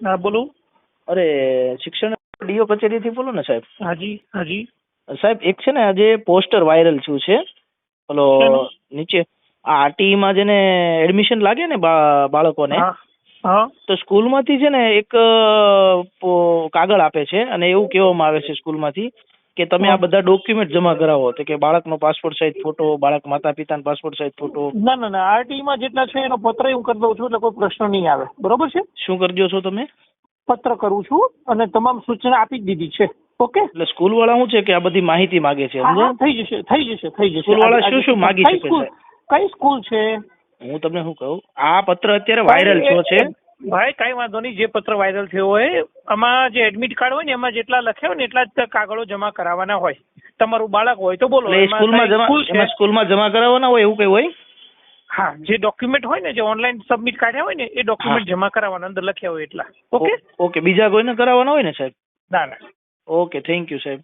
હા બોલો. અરે શિક્ષણ ડીઓ કચેરીથી બોલો ને સાહેબ. હાજી હાજી. સાહેબ એક છે ને આજે પોસ્ટર વાયરલ થયું છે. ઓલો નીચે આ RTE માં જેને એડમિશન લાગે ને બાળકોને તો સ્કૂલમાંથી છે ને એક કાગળ આપે છે અને એવું કહેવામાં આવે છે સ્કૂલમાંથી. કે તમે આ બધા ડોક્યુમેન્ટ જમા કરાવો. તો કે બાળકનો પાસપોર્ટ સાઈઝ ફોટો બાળક માતા પિતાનો પાસપોર્ટ સાઈઝ ફોટો ના ના ના આરટી માં જેટલા છે એનો પત્ર હું કરી દઉં છું એટલે કોઈ પ્રશ્ન નહીં આવે. બરોબર છે? શું કરજો છો તમે? પત્ર કરું છું અને તમામ સૂચના આપી જ દીધી છે. ઓકે? એટલે સ્કૂલ વાળા શું છે કે આ બધી માહિતી માગે છે હા હા થઈ જશે થઈ જશે થઈ જશે. સ્કૂલ વાળા શું શું માંગી શકે કઈ સ્કૂલ છે? હું તમને શું કહું? આ પત્ર અત્યારે વાયરલ થયો છે. ભાઈ કઈ વાંધો નહીં. જે પત્ર વાયરલ થયો હોય આમાં જે એડમિટ કાર્ડ હોય ને એમાં જેટલા લખ્યા હોય ને એટલા જ કાગળો જમા કરાવવાના હોય. તમારું બાળક હોય તો બોલો. સ્કૂલમાં જમા? સ્કૂલમાં જમા કરાવવાના હોય એવું કઈ હોય? હા જે ડોક્યુમેન્ટ હોય ને જે ઓનલાઈન સબમિટ કાઢ્યા હોય ને એ ડોક્યુમેન્ટ જમા કરાવવાના અંદર લખ્યા હોય એટલા. ઓકે ઓકે બીજા કોઈને કરાવવાના હોય ને સાહેબ? ના ના. ઓકે થેન્ક યુ સાહેબ.